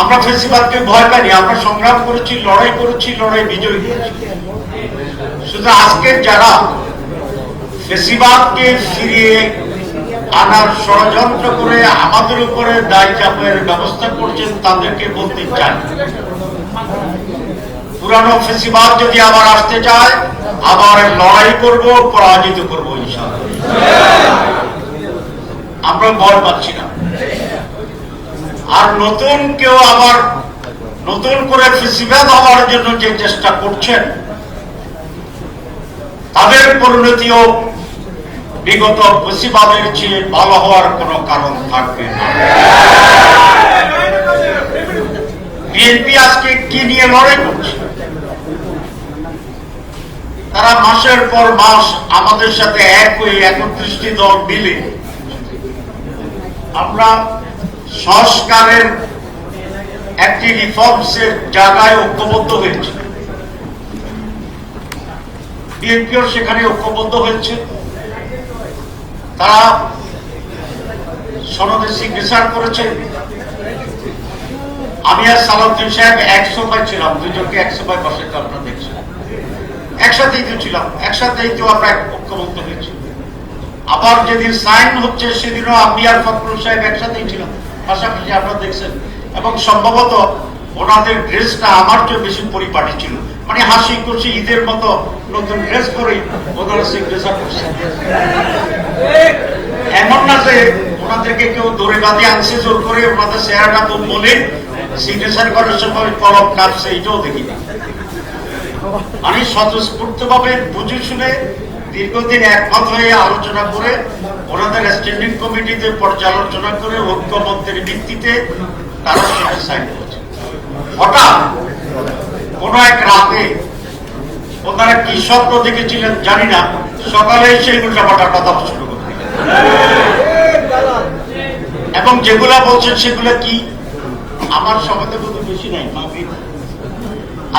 আমরা ফেসিবাদকে ভয় পাইনি, আমরা সংগ্রাম করেছি, লড়াই করেছি, লড়াই বিজয়ী শুধু আজকের যারা ফেসিবাদকে ফিরিয়ে আনার ষড়যন্ত্র করে আমাদের উপরে দায় চাপের ব্যবস্থা করছেন, তাদেরকে বলতে চাই। পুরানো ফেসিবাদ যদি আবার আসতে চায়, আবার লড়াই করব, পরাজিত করব ইনশাআল্লাহ। আমরা ভয় পাচ্ছি না। আর নতুন কেউ আবার নতুন করে ফেসিবাদ হওয়ার জন্য যে চেষ্টা করছেন, তাদের পরিণতিও বিগত ফেসিবাদের চেয়ে ভালো হওয়ার কোনো কারণ থাকবে না। বিএনপি আজকে কি নিয়ে লড়াই করছে? তারা মাসের পর মাস আমাদের সাথে এক হয়ে একত্রিশটি দল মিলে আমরা সংস্কারের একটি রিফর্মসের জায়গায় ঐক্যবদ্ধ হয়েছে। বিএনপিও সেখানে ঐক্যবদ্ধ হয়েছে। তারা সনদে সিগনেচার আমি আর সালাউদ্দিন সাহেব একশো পাই ছিলাম, দুজনকে একশো পাই দেখছেন। একসাথেই তো ছিলাম, একসাথেই তো আমরা ঐক্যবদ্ধ হয়েছি। আবার যেদিন সাইন হচ্ছে, সেদিনও আমি আর ফখরুল সাহেব একসাথেই ছিলাম। পাশাপাশি আপনারা দেখছেন। এবং সম্ভবত ওনাদের ড্রেসটা আমার চেয়ে বেশি পরিপাটি ছিল। মানে হাসি খুশি ঈদের মতো নতুন ড্রেস করেই ওনারা সিগনেচার করছে এমন না যে ওনাদেরকে কেউ দৌড়ে বাঁধে আনছে জোর করে ওনাদের চেহারাটা তো বলে সিগনেচার করার সময় কলম কাটছে এটাও দেখি না মানে স্বতঃস্ফূর্ত ভাবে বুঝে শুনে দীর্ঘদিন একমত হয়ে আলোচনা করে, ওনাদের স্ট্যান্ডিং কমিটিতে পর্যালোচনা করে ঐক্যমত্যের ভিত্তিতে তারা সেটা সাইন করেছে। হঠাৎ কোন এক রাতে ওনারা কি স্বপ্ন দেখেছিলেন জানি না, সকালে সেই উল্টাপাল্টা কথা শুরু এবং যেগুলা বলছেন সেগুলো কি? আমার সময় তো বেশি নাই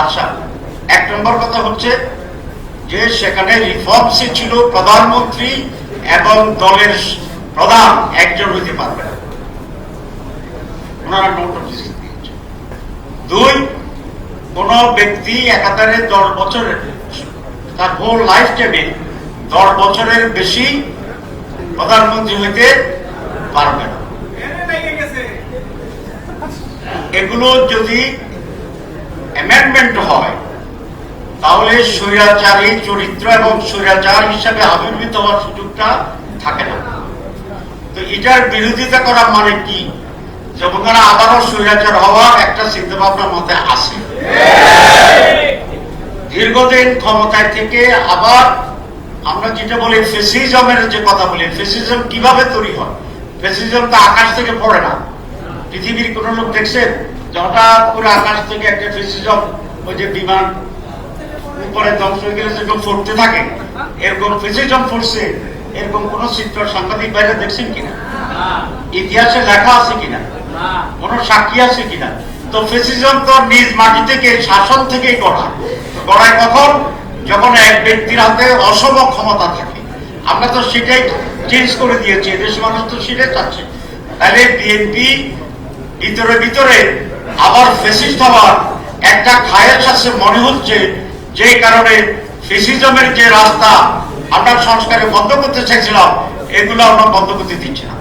আচ্ছা এক নম্বর কথা হচ্ছে যে সেখানে রিফর্মসে ছিল প্রধানমন্ত্রী এবং দলের প্রধান একজন হইতে পারবে না। দুই, কোন ব্যক্তি একাধারে দশ বছরের তার হোল লাইফ টাইমে দশ বছরের বেশি প্রধানমন্ত্রী হইতে পারবে না। এগুলো যদি অ্যামেন্ডমেন্ট হয় তাহলে স্বৈরাচারী চরিত্র এবং স্বৈরাচার হিসাবে আবির্ভূত হওয়ার সুযোগটা থাকে না। তো এটার বিরোধিতা করা মানে কি? যে আবারও স্বৈরাচার হওয়ার একটা চিন্তা ভাবনা মতে আসে দীর্ঘদিন ক্ষমতায় থেকে আবার আমরা যেটা বলি ফেসিজমের যে কথা বলি, ফেসিজম কীভাবে তৈরি হয়? ফেসিজম তো আকাশ থেকে পড়ে না। পৃথিবীর কোন লোক দেখছেন? যে হঠাৎ করে আকাশ থেকে একটা ফেসিজম, ওই যে বিমান উপরে ধ্বংস হয়ে গেলে যেরকম ফুটতে থাকে। এরকম ফেসিজম ফুটছে এরকম কোন চিত্র সাংবাদিক বাইরে দেখছেন কিনা? ইতিহাসে লেখা আছে কিনা? কোন সাক্ষী আছে কিনা? তো ফেসিজম তো নিজ মাটি থেকে, শাসন থেকেই গড়া। গড়ায় কখন? যখন এক ব্যক্তির হাতে অসম ক্ষমতা থাকে। আমরা তো সেটাই চেঞ্জ করে দিয়েছি। এদেশ মানুষ তো সেটাই চাচ্ছে। তাহলে বিএনপি ভিতরে ভিতরে আবার ফেসিস্ট হওয়ার একটা খায়ের সাথে মনে হচ্ছে যে কারণে ফেসিজমের যে রাস্তা আমরা সংস্কারে বন্ধ করতে চাইছিলাম এগুলো আমরা বন্ধ করতে দিচ্ছি না।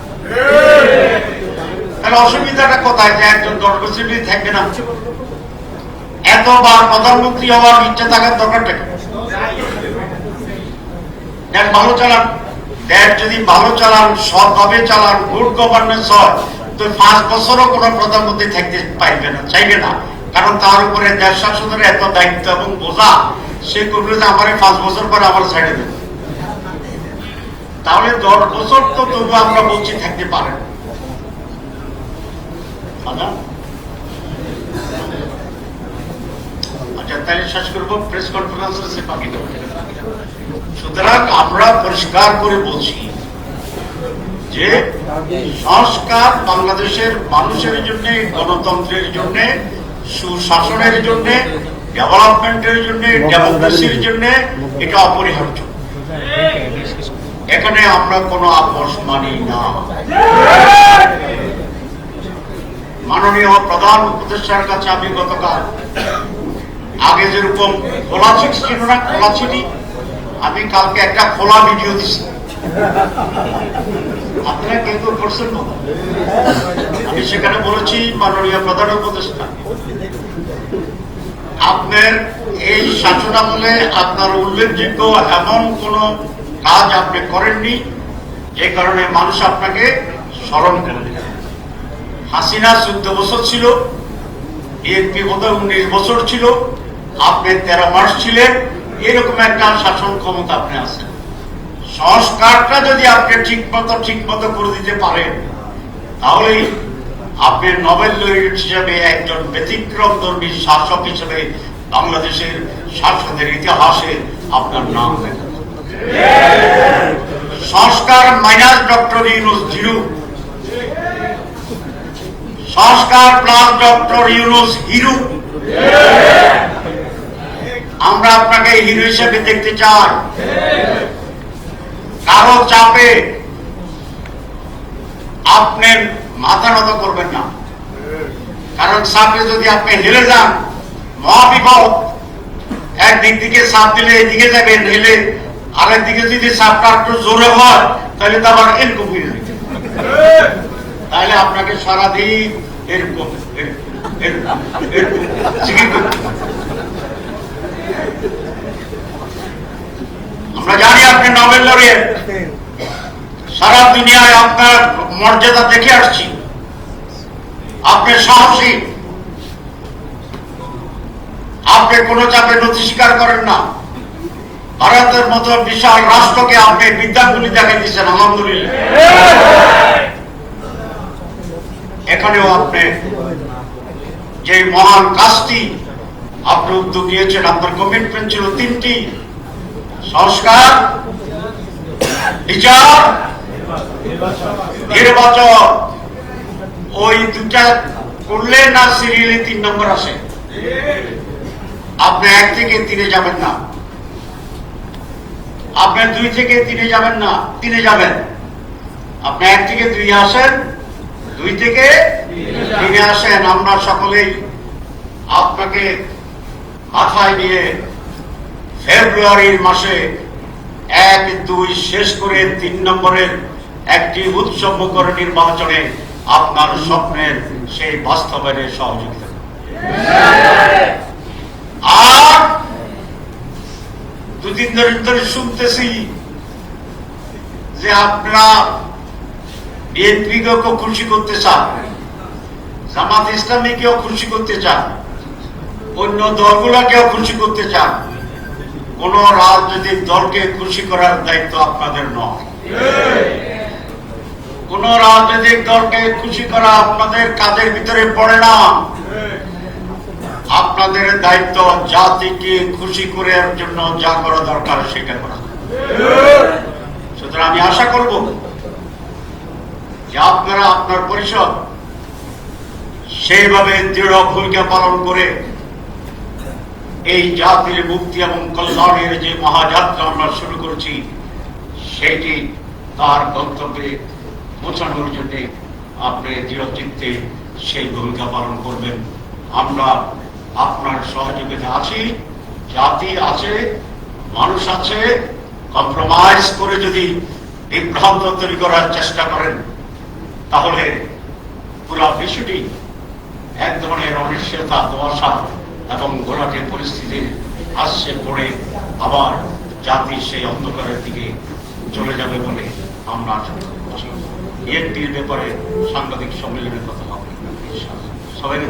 তাহলে অসুবিধাটা কোথায় যে একজন দশ থাকবে না? এতবার প্রধানমন্ত্রী হওয়ার ইচ্ছা থাকার দরকারটা কি? ভালো চালান। দেশ যদি ভালো চালান, সৎভাবে চালান গুড গভর্নেন্স হয়, তো পাঁচ বছরও কোনো প্রধানমন্ত্রী থাকতে পারবে না, চাইবে না। কারণ তার উপরে দেশ শাসনের এত দায়িত্ব এবং বোঝা, সে করবে যে আমার পাঁচ বছর পরে আমার ছেড়ে দেবে। তাহলে দশ বছর তো তবু আমরা বলছি থাকতে পারেন। আচ্ছা। আচ্ছা সুতরাং আমরা পরিষ্কার করে বলছি যে সংস্কার বাংলাদেশের মানুষের জন্য, গণতন্ত্রের জন্য সুশাসনের জন্য, ডেভেলপমেন্টের জন্য, ডেমোক্রেসির জন্য এটা অপরিহার্য। এখানে আমরা কোনো আপোষ মানি না। মাননীয় প্রধান উপদেষ্টার কাছে আমি গতকাল আগে যেরকম খোলা চিট ছিল না, খোলা চিঠি, আমি কালকে একটা খোলা ভিডিও দিছি। আপনারা কেউ করছেন না? আমি সেখানে বলেছি, মাননীয় প্রধান উপদেষ্টা আপনার এই শাসনামলে আপনার উল্লেখযোগ্য এমন কোন কাজ আপনি করেননি? যে কারণে মানুষ আপনাকে স্মরণ করে হাসিনা চোদ্দ বছর ছিল বিএনপি বোধহয় উনিশ বছর ছিল, আপনি তেরো মাস ছিলেন, এরকম একটা শাসন ক্ষমতা আপনি আছেন। সংস্কারটা যদি আপনি ঠিক মতো ঠিক মতো করে দিতে পারেন, তাহলেই আপনি নোবেল লরিয়েট হিসেবে একজন ব্যতিক্রম ধর্মী শাসক হিসেবে বাংলাদেশের শাসনের ইতিহাসে আপনার নাম সংস্কার মাইনাস ডক্টর ইউনুস জিরো সংস্কার প্লাস ডক্টর ইউনুস হিরো। আমরা আপনাকে হিরো হিসেবে দেখতে চাই। কারও চাপে আপনি মাথা নত করবেন না। কারণ চাপে যদি আপনি হেলে যান, মহাবিপদ। একদিক দিকে চাপ দিলে এদিকে যাবেন হেলে। আরেক দিকে যদি চাপটা একটু জোরে হয়, তাহলে তো আবার এরকম হয়ে যাবে। তাহলে আপনাকে সারাদিন এরকম। আমরা জানি আপনি নোবেল সারা দুনিয়ায় আপনার মর্যাদা দেখে আসছি। আপনি সাহসী। আপনি কোনো চাপে নথি স্বীকার করেন না। ভারতের মতো বিশাল রাষ্ট্রকে আপনি বিদ্যাগুলি দেখাই দিচ্ছেন, আলহামদুলিল্লাহ। এখানেও আপনি যে মহান কাজটি আপনি উদ্যোগ নিয়েছেন, আপনার কমিটমেন্ট ছিল তিনটি। সংস্কার, বিচার নির্বাচন। ওই দুটা করলে না সিরিয়ালে তিন নম্বর আসে? আপনি এক থেকে তিনে যাবেন না। আপনি দুই থেকে তিনে যাবেন না, তিনে যাবেন। আপনি এক থেকে দুই আসেন, দুই থেকে তিনে আসেন। আমরা সকলেই আপনাকে মাথায় নিয়ে ফেব্রুয়ারির মাসে এক, দুই শেষ করে তিন নম্বরের একটি উৎসব করে নির্বাচনে আপনার স্বপ্নের সেই বাস্তবায়নে সহযোগিতা। আর দুদিন ধরে ধরে শুনতেছি যে আপনারা বিএনপিকেও খুশি করতে চান, জামাত ইসলামীকেও খুশি করতে চান, অন্য দলগুলোকেও খুশি করতে চান, কোন রাজনৈতিক দলকে খুশি করার দায়িত্ব আপনাদের নয়। কোন রাজনৈতিক দলকে খুশি করা আপনাদের কাজের ভিতরে পড়ে না। আপনাদের দায়িত্ব জাতিকে খুশি করার জন্য যা করা দরকার সেটা করা। সুতরাং আমি আশা করব যে আপনারা আপনার পরিষদ সেইভাবে দৃঢ় ভূমিকা পালন করে এই জাতির মুক্তি এবং কল্যাণের যে মহাযাত্রা আমরা শুরু করছি, সেটি তার গন্তব্যে পৌঁছানোর জন্য আপনি দৃঢ় চিত্তে সেই ভূমিকা পালন করবেন। আমরা আপনার সহযোগিতা আছি, জাতি আছে, মানুষ আছে কম্প্রোমাইজ করে যদি বিভ্রান্ত তৈরি করার চেষ্টা করেন, তাহলে পুরো বিষয়টি এক ধরনের অনিশ্চয়তা, দোয়াশা এবং ঘোলাটে পরিস্থিতির আসছে পড়ে আবার জাতি সেই অন্ধকারের দিকে চলে যাবে বলে আমরা আশা করছি। বিএনপির ব্যাপারে সাংবাদিক সম্মেলনের কথা হবে। সবাইকে